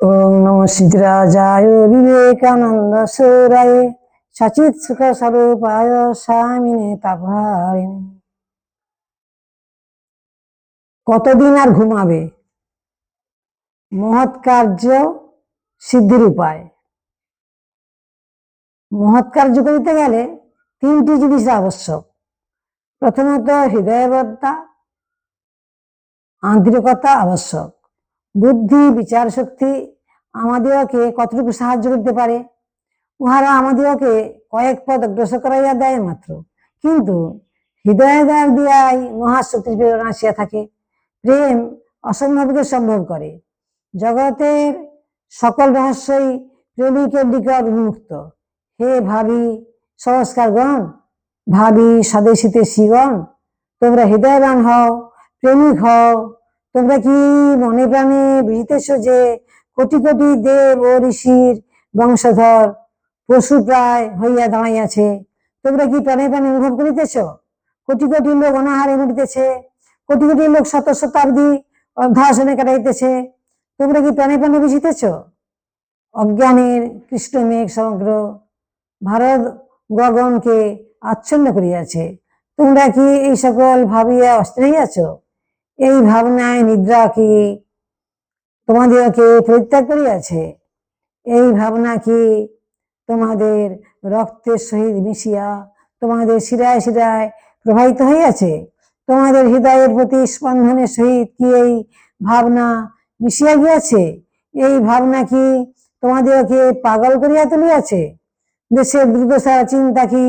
ওম নম সিদ্ধরাজায় বিবেকানন্দ সুরায় সচিত সুখ স্বরূপায় স্বামিনে তাপহারিণী। কতদিন আর ঘুমাবে? মহৎ কার্য সিদ্ধির উপায় মহৎ কার্য করিতে গেলে তিনটি জিনিস আবশ্যক। প্রথমত হৃদয়বদ্ধা আন্তরিকতা আবশ্যক। বুদ্ধি, বিচার শক্তি আমাদেরকে কতটুকু সাহায্য করতে পারে? উহারা আমাদেরকে কয়েক পদ অগ্রসর করাইয়া দেয় মাত্র। কিন্তু হৃদয় দ্বার দিয়াই মহাশক্তির প্রেরণা আসিয়া থাকে। প্রেম অসম্ভবকে সম্ভব করে। জগতের সকল রহস্যই প্রেমিকের নিকট উন্মুক্ত। হে ভাবি সংস্কারগণ, ভাবি স্বদেশীতে শিগণ তোমরা হৃদয়বান হও, প্রেমিক হও তোমরা কি মনে প্রাণে বুঝিতেছ যে কোটি কোটি দেব ও ঋষির বংশধর পশু প্রায় হইয়া দাঁড়াইয়াছে? তোমরা কি প্রাণে প্রাণে অনুভব করিতেছ? কোটি কোটি লোক অনাহারে মরিতেছে। কোটি কোটি লোক শত শতাব্দী অর্ধাসনে কাটাইতেছে। তোমরা কি প্রাণে প্রাণে বুঝিতেছ? অজ্ঞানের কৃষ্ণ মেঘ সমগ্র ভারত গগনকে আচ্ছন্ন করিয়াছে। তোমরা কি এই সকল ভাবিয়া অস্থির হইয়াছ? এই ভাবনায় নিদ্রা কি তোমাদেরকে পরিত্যাগ করিয়াছে? এই ভাবনা কি তোমাদের রক্তের সহিত মিশিয়া তোমাদের শিরায় শিরায় প্রবাহিত হইয়াছে? তোমাদের হৃদয়ের প্রতি স্পন্দনের সহিত কি এই ভাবনা মিশিয়া গিয়াছে? এই ভাবনা কি তোমাদেরকে পাগল করিয়া তুলিয়াছে? দেশের দুর্দশা চিন্তা কি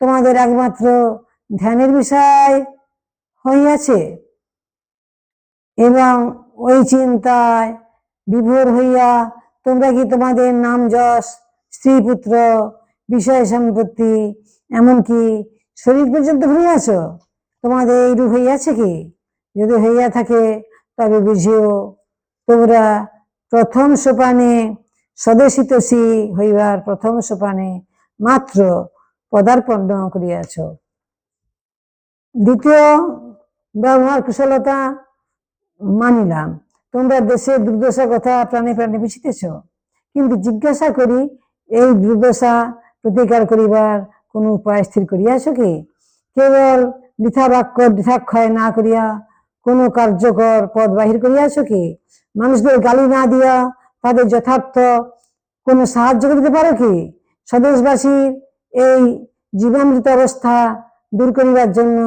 তোমাদের একমাত্র ধ্যানের বিষয় হইয়াছে? এবং ওই চিন্তায় বিভোর হইয়া তোমরা কি তোমাদের নাম যশ স্ত্রী পুত্র বিষয় সম্পত্তি, এমনকি শরীর পর্যন্ত ভুলিয়াছ? তোমাদের এইরূপ হইয়াছে কি? যদি হইয়া থাকে, তবে বুঝিও, তোমরা প্রথম সোপানে স্বদেশিতসী হইবার প্রথম সোপানে মাত্র পদার্পণ করিয়াছ। দ্বিতীয় ব্যবহার কুশলতা মানিলাম। তোমরা দেশের দুর্দশা কথা প্রাণে প্রাণে বুঝিতেছ? কিন্তু জিজ্ঞাসা করি, এই দুর্দশা প্রতিকার করিবার কোন উপায় স্থির করিয়াছ কি? কেবল বৃথা বাক্য বৃথাক্ষয় না করিয়া কোন কার্যকর পদ বাহির করিয়াছ কি? মানুষদের গালি না দিয়া তাদের যথার্থ কোন সাহায্য করিতে পারো কি? স্বদেশবাসীর এই জীবনমৃত অবস্থা দূর করিবার জন্য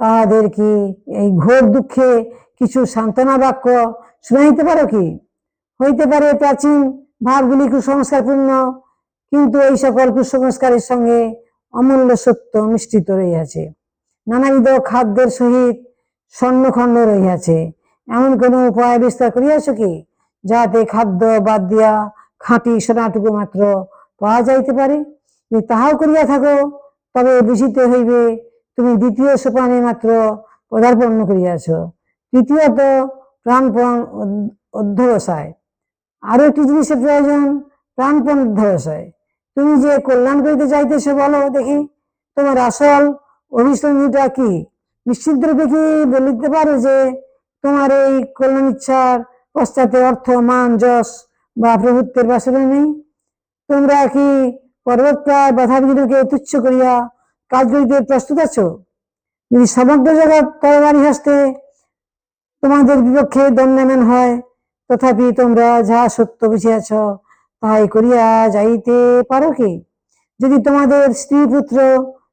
তাহাদের কি এই ঘোর দুঃখে কিছু সান্ত্বনা বাক্য শুনাইতে পারো কি? হইতে পারে প্রাচীন ভাবগুলি কুসংস্কারপূর্ণ, কিন্তু এই সকল কুসংস্কারের সঙ্গে অমূল্য সত্য মিশ্রিত রইয়াছে নানাবিধ খাদ্যের সহিত স্বর্ণখণ্ড রইয়াছে এমন কোন উপায় বিস্তার করিয়াছ কি যাতে খাদ্য বাদ দিয়া খাঁটি সোনাটুকু মাত্র পাওয়া যাইতে পারে? যদি তাহাও করিয়া থাকো, তবে বুঝিতে হইবে তুমি দ্বিতীয় সোপানে মাত্র পদার্পণ করিয়াছ। তৃতীয়ত প্রাণপণ অধ্যবসায়। আরও একটি জিনিসের প্রয়োজন, প্রাণপণ অধ্যবসায়। তুমি যে কল্যাণ করিতে চাইতেছো, বলো দেখি। তোমার আসল অভিসন্ধিটা কি? নিশ্চিত রূপে কি বলিতে পারো যে তোমার এই কল্যাণ ইচ্ছার পশ্চাতে অর্থ, মান, যশ বা প্রভুত্বের বাসনা নেই? তোমরা কি পর্বতপ্রায় বাধা বিঘ্নকে তুচ্ছ করিয়া কাজ করিতে প্রস্তুত আছো? যদি সমগ্র জগৎ তরবারি হস্তে তোমাদের বিপক্ষে দণ্ডায়মান হয়। তথাপি তোমরা যাহা সত্য বুঝিয়াছ তাহাই করিয়া যাইতে পারো কি? যদি তোমাদের স্ত্রী পুত্র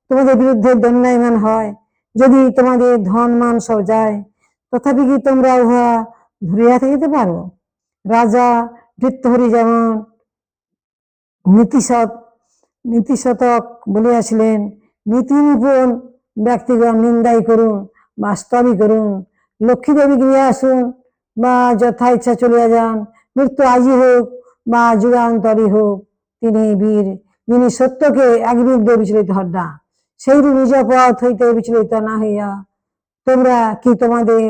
তোমাদের বিরুদ্ধে দণ্ডায়মান হয়, যদি তোমাদের ধন মান সব যায়, তথাপি কি তোমরা উহা ধরিয়া থাকিতে পারো? রাজা বৃত্তহরি যেমন নীতিশত নীতিশতক বলিয়াছিলেন নীতি নিপুণ ব্যক্তিগণ নিন্দাই করুন, বাস্তবই করুন লক্ষ্মী দেবী গৃহে আসুন বা যথা ইচ্ছা চলিয়া যান, মৃত্যু আজই হোক বা যুগান্তরই হোক। তিনি বীর, যিনি সত্যকে এক বিরুদ্ধে বিচলিত হন না, সেই নিজ পথ হইতে বিচলিত না হইয়া। তোমরা কি তোমাদের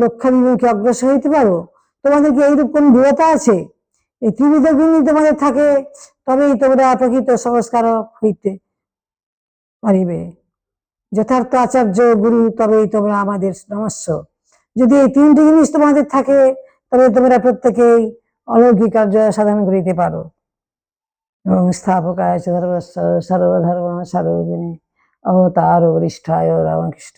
লক্ষ্যাভিমুখে অগ্রসর হইতে পারো? তোমাদের কি এইরূপ কোন দৃঢ়তা আছে? এই ত্রিবিধ গুণই তোমাদের থাকে, তবেই তোমরা প্রকৃত সংস্কারক হইতে পারিবে। যথার্থ আচার্য গুরু, তবেই তোমরা আমাদের নমস্য। যদি এই তিনটি জিনিস তোমাদের থাকে, তাহলে তোমরা প্রত্যেকেই অলৌকিক কার্য সাধন করিতে পারো। এবং সর্বস্ব সর্বধর্ম সর্বজনে অবতার বরিষ্ঠায় রামকৃষ্ণ